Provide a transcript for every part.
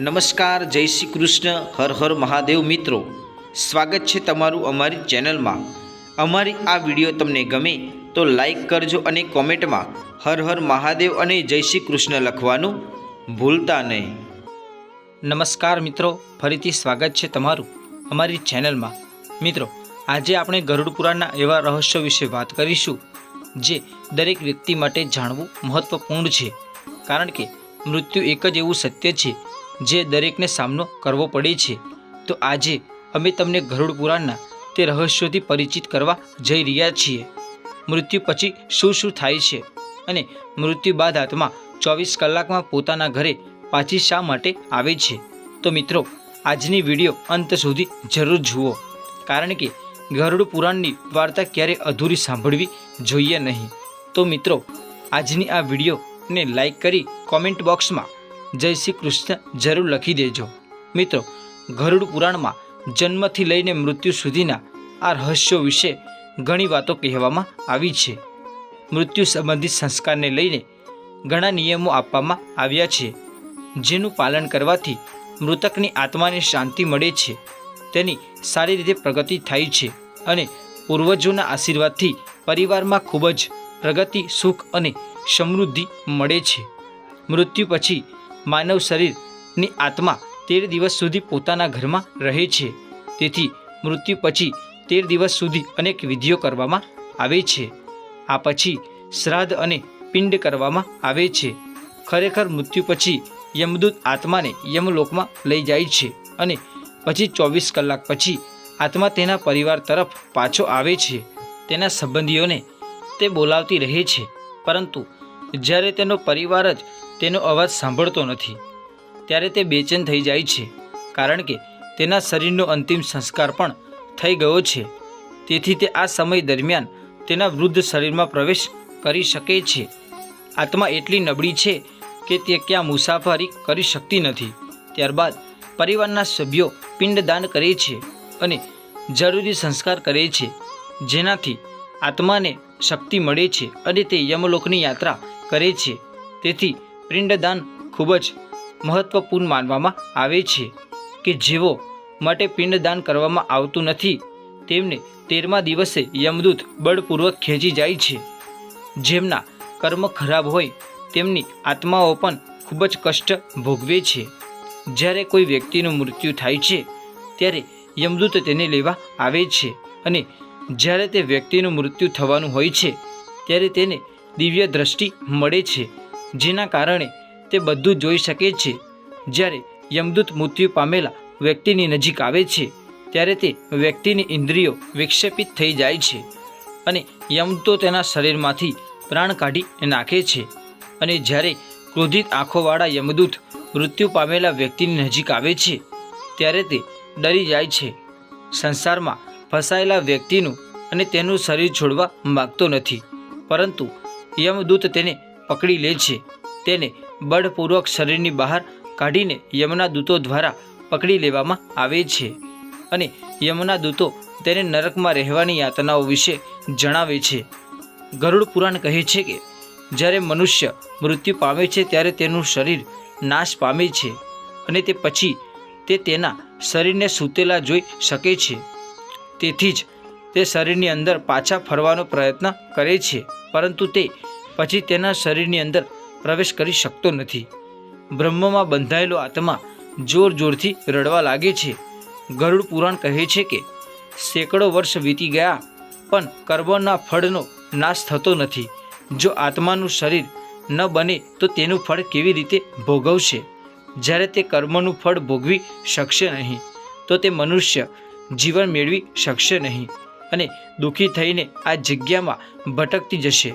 નમસ્કાર, જય શ્રી કૃષ્ણ, હર હર મહાદેવ મિત્રો. સ્વાગત છે તમારું અમારી ચેનલમાં. અમારી આ વીડિયો તમને ગમે તો લાઈક કરજો અને કોમેન્ટમાં હર હર મહાદેવ અને જય શ્રી કૃષ્ણ લખવાનું ભૂલતા નહીં. નમસ્કાર મિત્રો, ફરીથી સ્વાગત છે તમારું અમારી ચેનલમાં. મિત્રો, આજે આપણે ગરુડ પુરાણના એવા રહસ્યો વિશે વાત કરીશું, જે દરેક વ્યક્તિ માટે જાણવું મહત્વપૂર્ણ છે. કારણ કે મૃત્યુ એક જ એવું સત્ય છે જે દરેકને સામનો કરવો પડે છે. તો આજે અમે તમને ગરુડ પુરાણના તે રહસ્યોથી પરિચિત કરવા જઈ રહ્યા છીએ. મૃત્યુ પછી શું શું થાય છે અને મૃત્યુ બાદ આત્મા ચોવીસ કલાકમાં પોતાના ઘરે પાછી શા માટે આવે છે? તો મિત્રો, આજની વીડિયો અંત સુધી જરૂર જુઓ. કારણ કે ગરુડ પુરાણની વાર્તા ક્યારે અધૂરી સાંભળવી જોઈએ નહીં. તો મિત્રો, આજની આ વિડીયોને લાઈક કરી કોમેન્ટ બોક્સમાં જય શ્રી કૃષ્ણ જરૂર લખી દેજો. મિત્રો, ગરુડ પુરાણમાં જન્મથી લઈને મૃત્યુ સુધીના આ રહસ્યો વિશે ઘણી વાતો કહેવામાં આવી છે. મૃત્યુ સંબંધિત સંસ્કારને લઈને ઘણા નિયમો આપવામાં આવ્યા છે. જેનું પાલન કરવાથી મૃતકની આત્માને શાંતિ મળે છે. તેની સારી રીતે પ્રગતિ થાય છે અને પૂર્વજોના આશીર્વાદથી પરિવારમાં ખૂબ જ પ્રગતિ, સુખ અને સમૃદ્ધિ મળે છે. મૃત્યુ પછી માનવ શરીરની આત્મા તેર દિવસ સુધી પોતાના ઘરમાં રહે છે. તેથી મૃત્યુ પછી તેર દિવસ સુધી અનેક વિધિઓ કરવામાં આવે છે. આ પછી શ્રાદ્ધ અને પિંડ કરવામાં આવે છે. ખરેખર મૃત્યુ પછી યમદૂત આત્માને યમલોકમાં લઈ જાય છે અને પછી ચોવીસ કલાક પછી આત્મા તેના પરિવાર તરફ પાછો આવે છે. તેના સંબંધીઓને તે બોલાવતી રહે છે. પરંતુ જ્યારે તેનો પરિવાર જ તેનો અવાજ સાંભળતો નથી. ત્યારે તે બેચેન થઈ જાય છે, કારણ કે તેના શરીરનો અંતિમ સંસ્કાર પણ થઈ ગયો છે. તેથી તે આ સમય દરમિયાન તેના વૃદ્ધ શરીરમાં પ્રવેશ કરી શકે છે. આત્મા એટલી નબળી છે કે તે ક્યાં મુસાફરી કરી શકતી નથી. ત્યારબાદ પરિવારના સભ્યો પિંડદાન કરે છે અને જરૂરી સંસ્કાર કરે છે, જેનાથી આત્માને શક્તિ મળે છે અને તે યમલોકની યાત્રા કરે છે. તેથી પિંડદાન ખૂબ જ મહત્વપૂર્ણ માનવામાં આવે છે કે જેઓ માટે પિંડદાન કરવામાં આવતું નથી, તેમને તેરમા દિવસે યમદૂત બળપૂર્વક ખેંચી જાય છે. જેમના કર્મ ખરાબ હોય, તેમની આત્માઓ પણ ખૂબ જ કષ્ટ ભોગવે છે. જ્યારે કોઈ વ્યક્તિનું મૃત્યુ થાય છે, ત્યારે યમદૂત તેને લેવા આવે છે અને જ્યારે તે વ્યક્તિનું મૃત્યુ થવાનું હોય છે, ત્યારે તેને દિવ્ય દ્રષ્ટિ મળે છે. જેના કારણે તે બધું જોઈ શકે છે. જ્યારે યમદૂત મૃત્યુ પામેલા વ્યક્તિની નજીક આવે છે, ત્યારે તે વ્યક્તિની ઇન્દ્રિયો વિક્ષેપિત થઈ જાય છે અને યમદૂતો તેના શરીરમાંથી પ્રાણ કાઢી નાખે છે. અને જ્યારે ક્રોધિત આંખોવાળા યમદૂત મૃત્યુ પામેલા વ્યક્તિની નજીક આવે છે, ત્યારે તે ડરી જાય છે. સંસારમાં ફસાયેલા વ્યક્તિનું અને તેનું શરીર છોડવા માગતો નથી. પરંતુ યમદૂત તેને પકડી લે છે. તેને બળપૂર્વક શરીરની બહાર કાઢીને યમના દૂતો દ્વારા પકડી લેવામાં આવે છે અને યમના દૂતો તેને નરકમાં રહેવાની યાતનાઓ વિશે જણાવે છે. ગરુડ પુરાણ કહે છે કે, જ્યારે મનુષ્ય મૃત્યુ પામે છે ત્યારે તેનું શરીર નાશ પામે છે અને તે પછી તે તેના શરીરને સૂતેલા જોઈ શકે છે. તેથી જ તે શરીરની અંદર પાછા ફરવાનો પ્રયત્ન કરે છે, પરંતુ તે પછી તેના શરીરની અંદર પ્રવેશ કરી શકતો નથી. બ્રહ્મમાં બંધાયેલો આત્મા જોર જોરથી રડવા લાગે છે. ગરુડ પુરાણ કહે છે કે, સેંકડો વર્ષ વીતી ગયા, પણ કર્મના ફળનો નાશ થતો નથી. જો આત્માનું શરીર ન બને, તો તેનું ફળ કેવી રીતે ભોગવશે? જ્યારે તે કર્મનું ફળ ભોગવી શકશે નહીં, તો તે મનુષ્ય જીવન મેળવી શકશે નહીં અને દુઃખી થઈને આ જગ્યામાં ભટકતી જશે.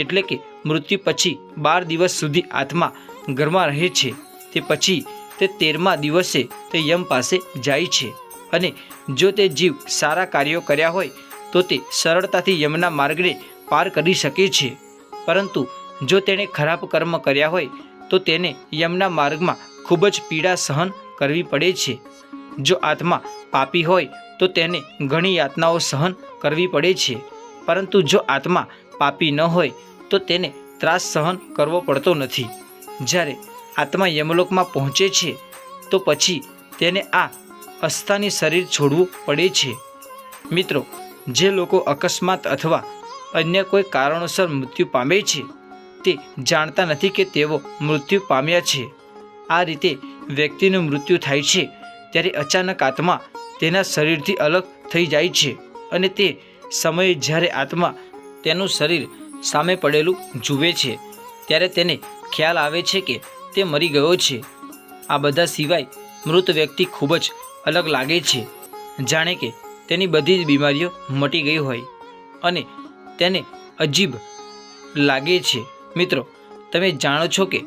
એટલે કે મૃત્યુ પછી બાર દિવસ સુધી આત્મા ઘરમાં રહે છે. તે પછી તે તેરમા દિવસે તે યમ પાસે જાય છે. અને જો તે જીવ સારા કાર્યો કર્યા હોય, તો તે સરળતાથી યમના માર્ગને પાર કરી શકે છે. પરંતુ જો તેણે ખરાબ કર્મ કર્યા હોય, તો તેને યમના માર્ગમાં ખૂબ જ પીડા સહન કરવી પડે છે. જો આત્મા પાપી હોય, તો તેને ઘણી યાતનાઓ સહન કરવી પડે છે. પરંતુ જો આત્મા પાપી ન હોય તો તેને ત્રાસ સહન કરવો પડતો નથી. જ્યારે આત્મા યમલોકમાં પહોંચે છે, તો પછી તેને આ અસ્થાની શરીર છોડવું પડે છે. મિત્રો, જે લોકો અકસ્માત અથવા અન્ય કોઈ કારણોસર મૃત્યુ પામે છે, તે જાણતા નથી કે તેઓ મૃત્યુ પામ્યા છે. આ રીતે વ્યક્તિનું મૃત્યુ થાય છે, ત્યારે અચાનક આત્મા તેના શરીરથી અલગ થઈ જાય છે અને તે સમયે જ્યારે આત્મા તેનું શરીર સામે પડેલું જુએ છે. ત્યારે તેને ખ્યાલ આવે છે કે તે મરી ગયો છે. આ બધા સિવાય મૃત વ્યક્તિ ખૂબ જ અલગ લાગે છે. જાણે કે તેની બધી જ બીમારીઓ મટી ગઈ હોય અને તેને અજીબ લાગે છે. મિત્રો, તમે જાણો છો કે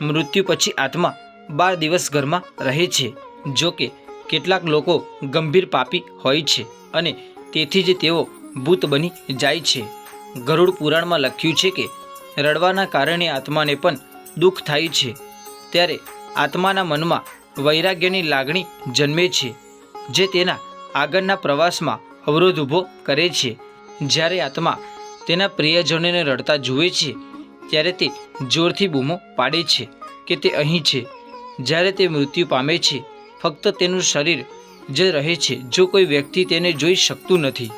મૃત્યુ પછી આત્મા બાર દિવસ ઘરમાં રહે છે, જો કે કેટલાક લોકો ગંભીર પાપી હોય છે અને તેથી જ તેઓ ભૂત બની જાય છે. ગરુડ પુરાણમાં લખ્યું છે કે રડવાના કારણે આત્માને પણ દુઃખ થાય છે. ત્યારે આત્માના મનમાં વૈરાગ્યની લાગણી જન્મે છે, જે તેના આગળના પ્રવાસમાં અવરોધ ઊભો કરે છે. જ્યારે આત્મા તેના પ્રિયજનોને રડતા જુએ છે, ત્યારે તે જોરથી બૂમો પાડે છે કે તે અહીં છે. જ્યારે તે મૃત્યુ પામે છે, ફક્ત તેનું શરીર જે રહે છે. જો કોઈ વ્યક્તિ તેને જોઈ શકતું નથી,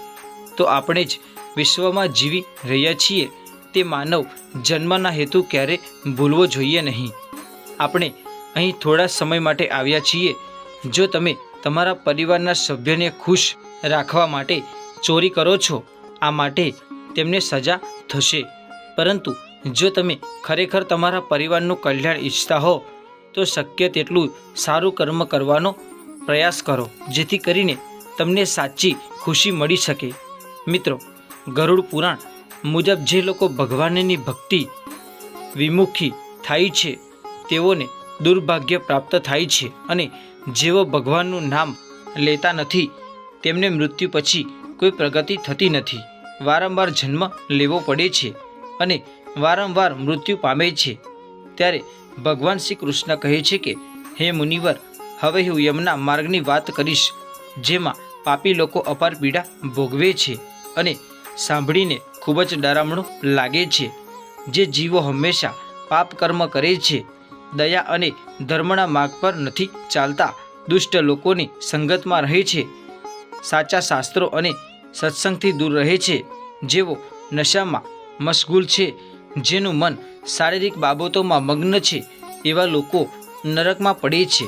તો આપણે જ વિશ્વમાં જીવી રહ્યા છીએ, તે માનવ જન્મના હેતુ ક્યારે ભૂલવો જોઈએ નહીં. આપણે અહીં થોડા સમય માટે આવ્યા છીએ. જો તમે તમારા પરિવારના સભ્યને ખુશ રાખવા માટે ચોરી કરો છો, આ માટે તેમને સજા થશે. પરંતુ જો તમે ખરેખર તમારા પરિવારનું કલ્યાણ ઈચ્છતા હો, તો શક્ય તેટલું સારું કર્મ કરવાનો પ્રયાસ કરો, જેથી કરીને તમને સાચી ખુશી મળી શકે. મિત્રો ગરુડ પુરાણ મુજબ જે લોકો ભગવાનની ભક્તિ વિમુખી થાય છે, તેઓને દુર્ભાગ્ય પ્રાપ્ત થાય છે અને જેઓ ભગવાનનું નામ લેતા નથી, તેમને મૃત્યુ પછી કોઈ પ્રગતિ થતી નથી. વારંવાર જન્મ લેવો પડે છે અને વારંવાર મૃત્યુ પામે છે. ત્યારે ભગવાન શ્રી કૃષ્ણ કહે છે કે, હે મુનિવર, હવે હું યમના માર્ગની વાત કરીશ, જેમાં પાપી લોકો અપાર પીડા ભોગવે છે અને સાંભળીને ખૂબ જ ડરામણું લાગે છે, જે જીવો હંમેશા પાપ કર્મ કરે છે. દયા અને ધર્મના માર્ગ પર નથી ચાલતા, દુષ્ટ લોકોની સંગતમાં રહે છે. સાચા શાસ્ત્રો અને સત્સંગથી દૂર રહે છે, જેઓ નશામાં મશગુલ છે, જેનું મન શારીરિક બાબતોમાં મગ્ન છે, એવા લોકો નરકમાં પડે છે.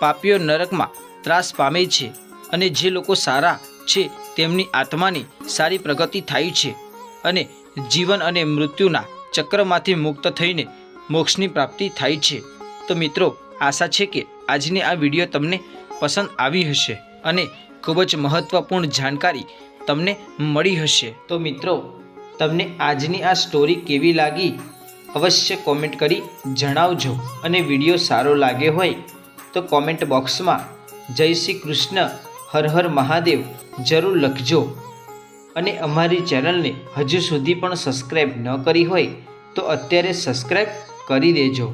પાપીઓ નરકમાં ત્રાસ પામે છે અને જે લોકો સારા છે તેમની આત્માની સારી પ્રગતિ થાય છે અને જીવન અને મૃત્યુના ચક્રમાંથી મુક્ત થઈને મોક્ષની પ્રાપ્તિ થાય છે. તો મિત્રો, આશા છે કે આજની આ વીડિયો તમને પસંદ આવી હશે અને ખૂબ જ મહત્ત્વપૂર્ણ જાણકારી તમને મળી હશે. તો મિત્રો, તમને આજની આ સ્ટોરી કેવી લાગી? અવશ્ય કોમેન્ટ કરી જણાવજો અને વીડિયો સારો લાગ્યો હોય તો કોમેન્ટ બોક્સમાં જય શ્રી કૃષ્ણ હર હર મહાદેવ, જરૂર લખજો. અને અમારી ચેનલને હજુ સુધી પણ સબસ્ક્રાઈબ ન કરી હોય તો અત્યારે સબસ્ક્રાઈબ કરી દેજો.